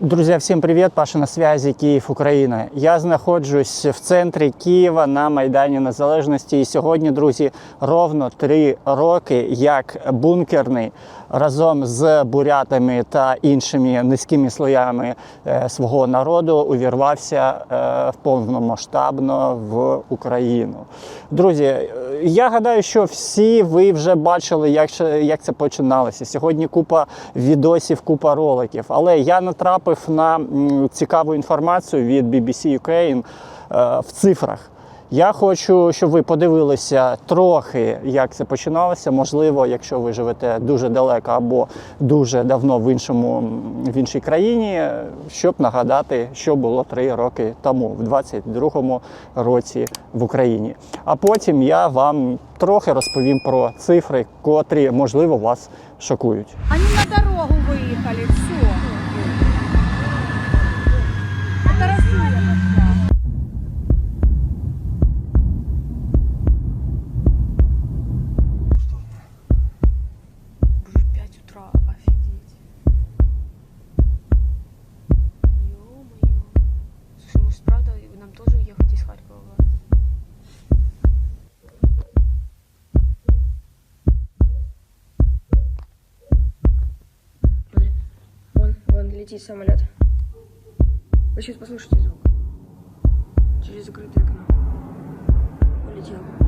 Друзья, всем привет! Паша на связи, Київ, Україна. Я знаходжусь в центрі Києва на Майдані Незалежності. І сьогодні, друзі, ровно три роки, як бункерний разом з бурятами та іншими низькими слоями е, свого народу увірвався е, повномасштабно в Україну. Друзі, е, я гадаю, що всі ви вже бачили, як, це починалося. Сьогодні купа відосів, купа роликів. Але я натрапив на цікаву інформацію від BBC Ukraine в цифрах. Я хочу, щоб ви подивилися трохи, як це починалося. Можливо, якщо ви живете дуже далеко або дуже давно в іншому в іншій країні, щоб нагадати, що було три роки тому, в 22-му році в Україні. А потім я вам трохи розповім про цифри, котрі можливо вас шокують. Летит самолет. Вы сейчас послушайте звук. Через закрытое окно. Улетел.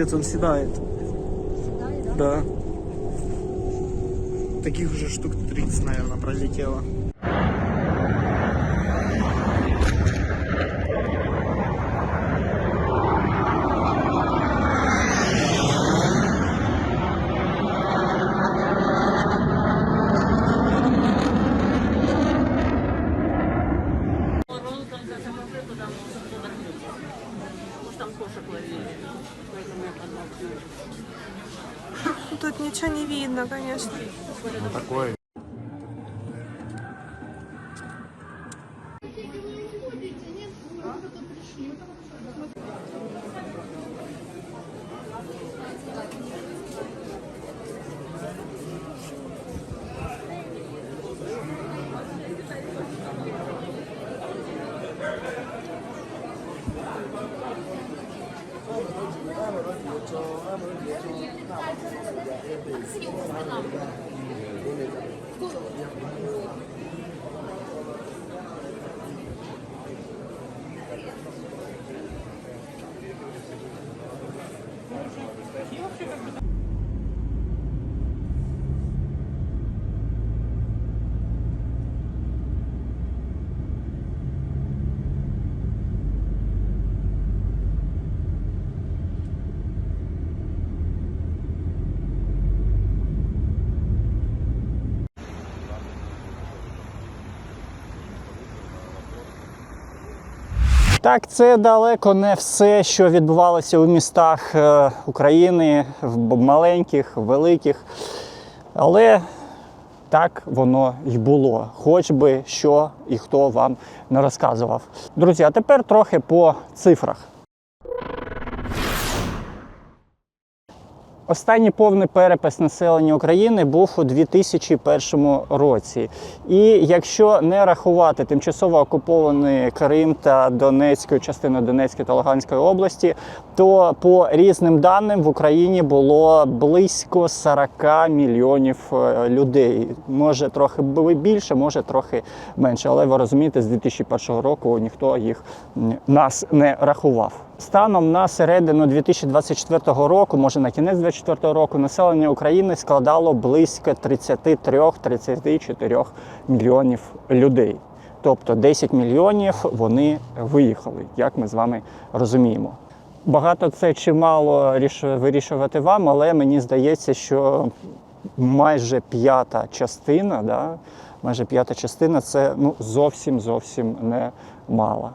Капец, он седает. Да. Таких уже штук 30, наверное, пролетело. Ну, такое. А? Так, це далеко не все, що відбувалося у містах е, України, в маленьких, великих. Але так воно й було, хоч би що і хто вам не розказував. Друзі, а тепер трохи по цифрах. Останній повний перепис населення України був у 2001 році. І якщо не рахувати тимчасово окупований Крим та Донецьку частину Донецької та Луганської області, то по різним даним в Україні було близько 40 мільйонів е, людей. Може трохи більше, може трохи менше. Але ви розумієте, з 2001 року ніхто їх нас не рахував. Станом на середину 2024 року, може на кінець 2024 року, населення України складало близько 33-34 мільйонів людей. Тобто 10 мільйонів вони виїхали, як ми з вами розуміємо. Багато це чи мало вирішувати вам, але мені здається, що майже п'ята частина, да, майже п'ята частина це ну, зовсім зовсім не мало.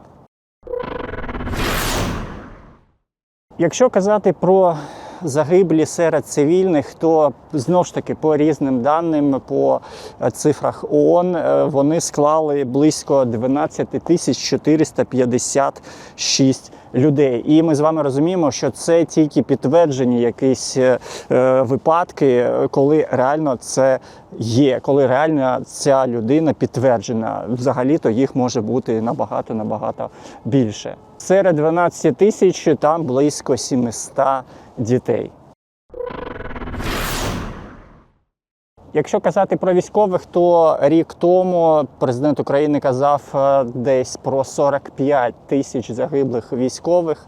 Якщо казати про загиблі серед цивільних, то знову ж таки по різним даним, по е, цифрах ООН, е, вони склали близько 12 тисяч 456 людей. І ми з вами розуміємо, що це тільки підтверджені якісь е, е, випадки, коли реально це є, коли реально ця людина підтверджена. Взагалі-то їх може бути набагато набагато більше. Серед 12 тисяч там близько 700 дітей. Якщо казати про військових, то рік тому президент України казав е, десь про 45 тисяч загиблих військових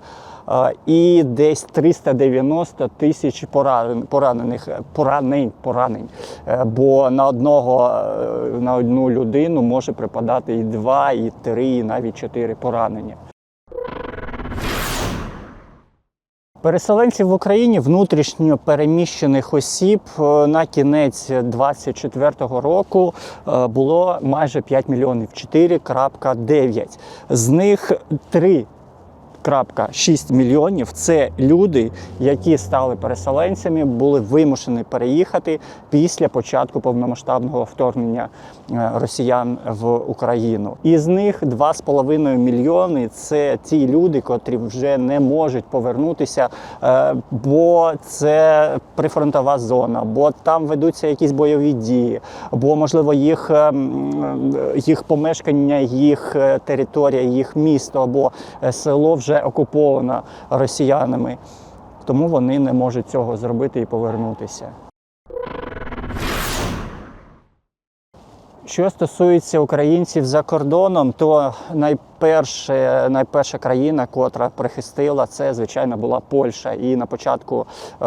е, і десь 390 тисяч поранених поранень, поранень. Е, Бо на одного е, на одну людину може припадати і два, і три, і навіть чотири поранення. Переселенців в Україні внутрішньо переміщених осіб е, на кінець 2024 року е, було майже 5 мільйонів 4,9. З них 3 6 мільйонів це люди, які стали переселенцями, були вимушені переїхати після початку повномасштабного вторгнення е, росіян в Україну. Із них 2,5 мільйони це ті люди, котрі вже не можуть повернутися, е, бо це прифронтова зона, бо там ведуться якісь бойові дії, бо можливо їх, е, їх помешкання, їх територія, їх місто або село вже окуповано росіянами. Тому вони не можуть цього зробити і повернутися. Що стосується українців за кордоном, то найперше, найперша країна, котра прихистила, це звичайно була Польща. І на початку е,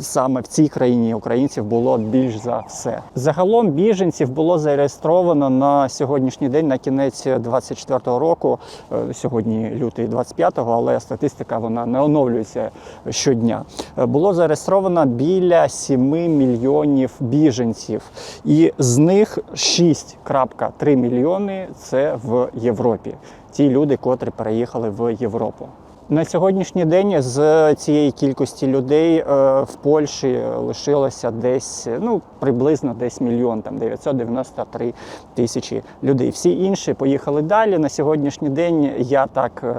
саме в цій країні українців було більш за все. Загалом біженців було зареєстровано на сьогоднішній день, на кінець 24-го року. Е, сьогодні лютий 25-го, але статистика вона не оновлюється щодня. Е, Було зареєстровано біля 7 мільйонів біженців, і з них 6,3 мільйони це в Європі. Ті люди, котрі переїхали в Європу. На сьогоднішній день з цієї кількості людей е, в Польщі лишилося десь ну приблизно десь мільйон, там 993 тисячі людей. Всі інші поїхали далі. На сьогоднішній день я так е,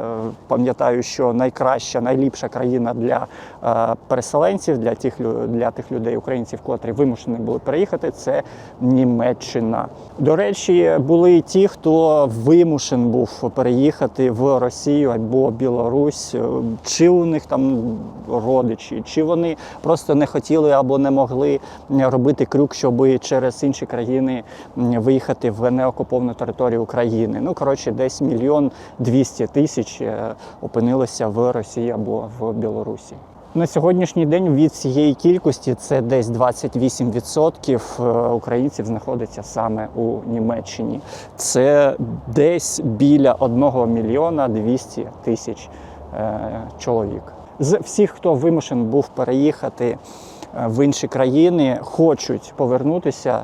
пам'ятаю, що найкраща, найліпша країна для е, переселенців, для тих для тих людей, українців, котрі вимушені були переїхати, це Німеччина. До речі, були ті, хто вимушен був переїхати в Росію або Білорусь, е, чи у них там родичі, чи вони просто не хотіли або не могли робити крюк, щоб через інші країни виїхати в неокуповану територію України. Ну коротше, десь мільйон двісті тисяч е, опинилося в Росії або в Білорусі. На сьогоднішній день від цієї кількості це десь 28% е, українців знаходиться саме у Німеччині. Це десь біля 1 мільйона 200 тисяч е, чоловік. З всіх, хто вимушений був переїхати е, в інші країни, хочуть повернутися е,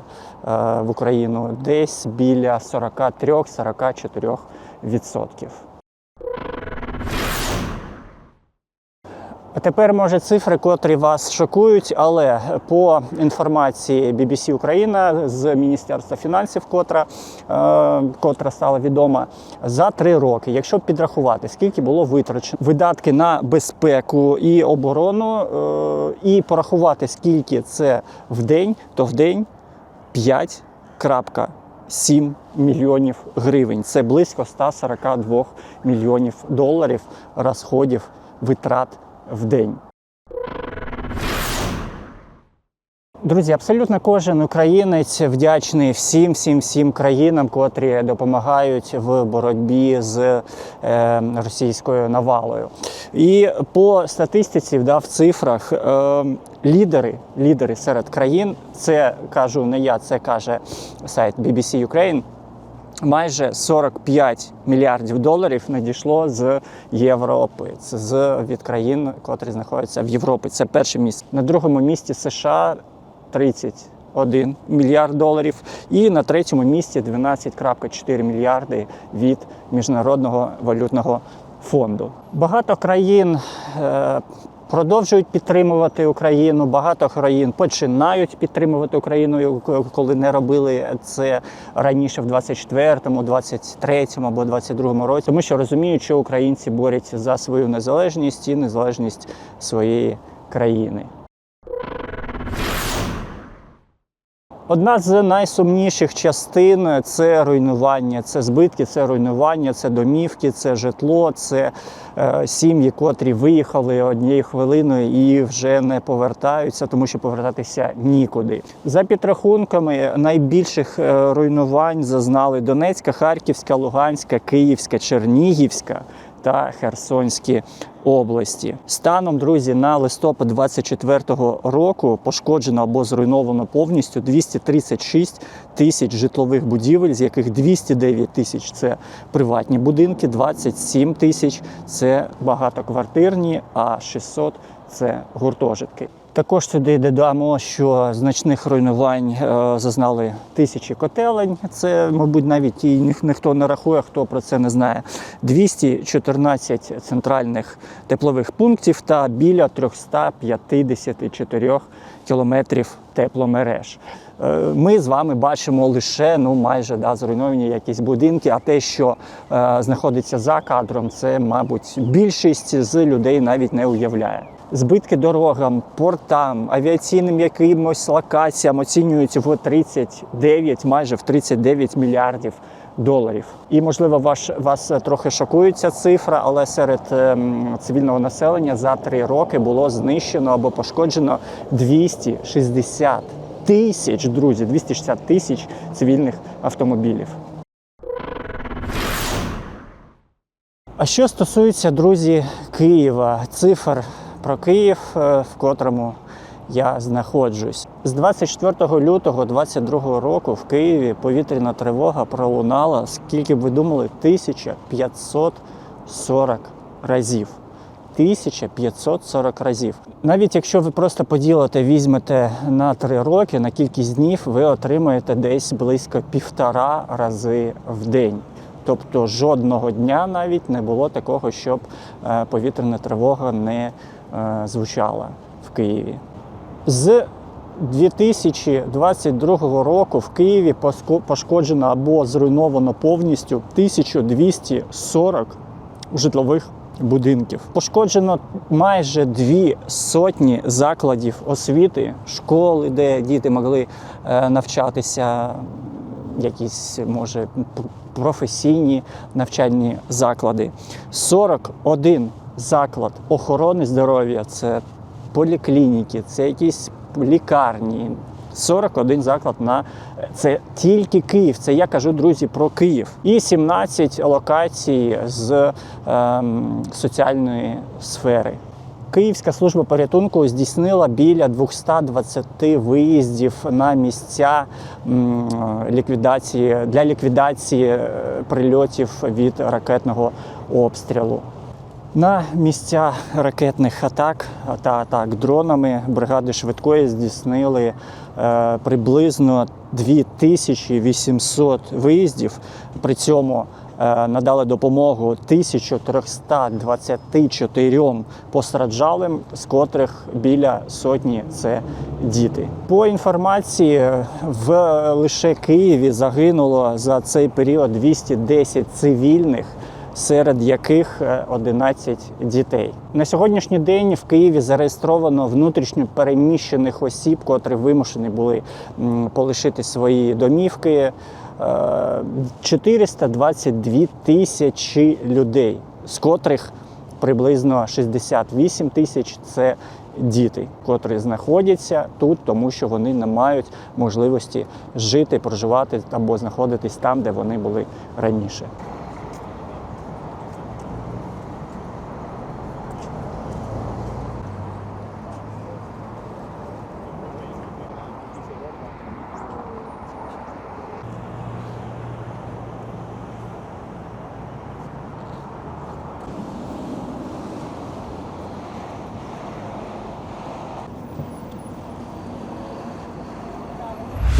в Україну десь біля 43-44%. А тепер, може, цифри, котрі вас шокують, але по інформації BBC Україна з Міністерства фінансів, котра, е, котра стала відома, за три роки, якщо підрахувати, скільки було витрачено видатки на безпеку і оборону, е, і порахувати, скільки це в день, то в день 5,7 мільйонів гривень. Це близько 142 мільйонів доларів розходів витрат в день. Друзі, абсолютно кожен українець вдячний всім, всім, всім країнам, котрі допомагають в боротьбі з е, російською навалою. І по статистиці, да, в цифрах, е, лідери, лідери серед країн, це кажу не я, це каже сайт BBC Ukraine, майже 45 мільярдів доларів надійшло з Європи. Це з від країн, котрі знаходяться в Європі. Це перше місце. На другому місці США 31 мільярд доларів. І на третьому місці 12,4 мільярди від міжнародного валютного фонду. Багато країн. Е, Продовжують підтримувати Україну. Багато країн починають підтримувати Україну, коли не робили це раніше в 24-му, 23-му або 22-му році, тому що розуміють, що українці борються за свою незалежність і незалежність своєї країни. Одна з найсумніших частин це руйнування, це збитки, це руйнування, це домівки, це житло, це е, сім'ї, котрі виїхали однією хвилиною і вже не повертаються, тому що повертатися нікуди. За підрахунками найбільших е, руйнувань зазнали Донецька, Харківська, Луганська, Київська, Чернігівська та Херсонські області. Станом, друзі, на листопад 24-го року пошкоджено або зруйновано повністю 236 тисяч житлових будівель, з яких 209 тисяч це приватні будинки, 27 тисяч це багатоквартирні, а 600 це гуртожитки. Також сюди додамо, що значних руйнувань е, зазнали тисячі котелень. Це, мабуть, навіть і ніх- ніхто не рахує, хто про це не знає. 214 центральних теплових пунктів та біля 354 кілометрів тепломереж. Е, Ми з вами бачимо лише ну майже да, зруйновані якісь будинки. А те, що е, знаходиться за кадром, це, мабуть, більшість з людей навіть не уявляє. Збитки дорогам, портам, авіаційним якимось локаціям оцінюються в 39, майже в 39 мільярдів доларів. І можливо, ваш вас трохи шокує ця цифра, але серед ем, цивільного населення за три роки було знищено або пошкоджено 260 тисяч, друзі, 260 тисяч цивільних автомобілів. А що стосується, друзі, Києва, цифр про Київ, е, в котрому я знаходжусь. З 24 лютого 2022 року в Києві повітряна тривога пролунала, скільки б ви думали, 1540 разів. 1540 разів. Навіть якщо ви просто поділите, візьмете на три роки, на кількість днів, ви отримаєте десь близько півтора рази в день. Тобто жодного дня навіть не було такого, щоб е, повітряна тривога не звучала в Києві. З 2022 року в Києві пошкоджено або зруйновано повністю 1240 житлових будинків. Пошкоджено майже дві сотні закладів освіти, школи, де діти могли е, навчатися, якісь може професійні навчальні заклади. 41 заклад охорони здоров'я це поліклініки, це якісь лікарні. 41 заклад на це тільки Київ. Це я кажу, друзі, про Київ. І 17 локацій з ем, соціальної сфери. Київська служба порятунку здійснила біля 220 виїздів на місця ліквідації для ліквідації е, прильотів від ракетного обстрілу. На місця ракетних атак та атак дронами бригади швидкої здійснили е, приблизно 2800 виїздів. При цьому е, надали допомогу 1324 постраждалим, з котрих біля сотні це діти. По інформації, в лише Києві загинуло за цей період 210 цивільних серед яких е, 11 дітей. На сьогоднішній день в Києві зареєстровано внутрішньо переміщених осіб, котрі вимушені були полишити свої домівки. е, 422 тисячі людей, з котрих приблизно 68 тисяч це діти, котрі знаходяться тут, тому що вони не мають можливості жити, проживати або знаходитись там, де вони були раніше.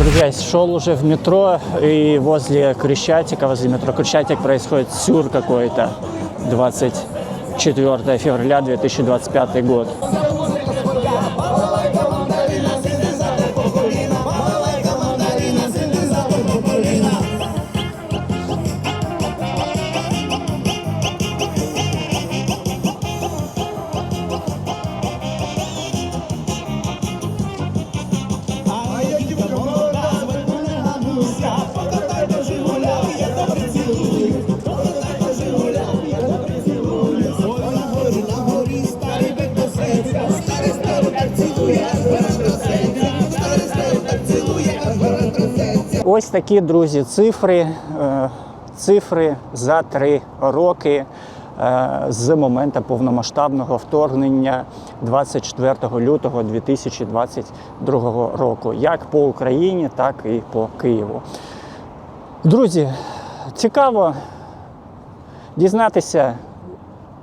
Друзья, шел уже в метро, и возле Крещатика, возле метро Крещатик происходит сюр какой-то. 24 февраля 2025 год. Ось такі, друзі, цифри. е, Цифри за три роки е, з моменту повномасштабного вторгнення 24 лютого 2022 року, як по Україні, так і по Києву. Друзі, цікаво дізнатися,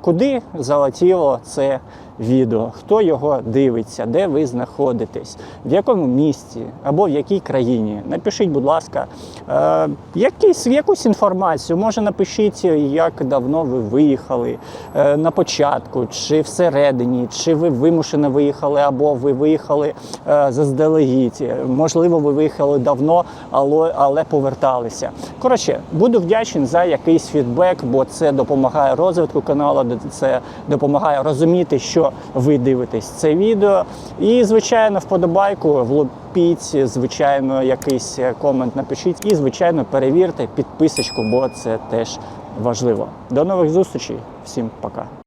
куди залетіло це відео, хто його дивиться, де ви знаходитесь, в якому місті або в якій країні. Напишіть, будь ласка, е, якісь, якусь інформацію. Може, напишіть, як давно ви виїхали е, на початку, чи всередині, чи ви вимушено виїхали, або ви виїхали е, заздалегідь. Можливо, ви виїхали давно, але, але поверталися. Коротше, буду вдячний за якийсь фідбек, бо це допомагає розвитку каналу, це допомагає розуміти, що ви дивитесь це відео. І, звичайно, вподобайку влупіть, звичайно, якийсь комент напишіть і, звичайно, перевірте підписочку, бо це теж важливо. До нових зустрічей, всім пока.